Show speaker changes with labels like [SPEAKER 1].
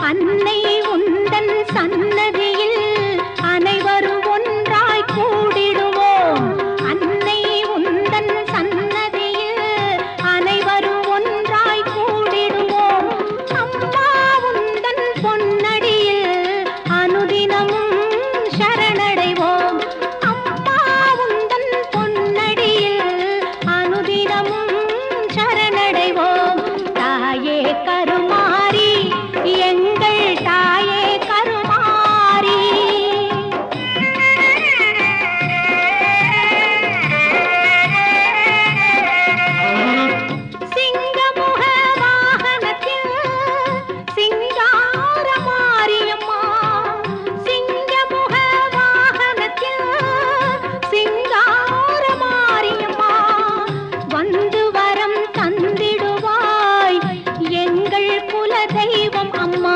[SPEAKER 1] அன்னை உந்தன் சன்ன குல தெய்வம் அம்மா.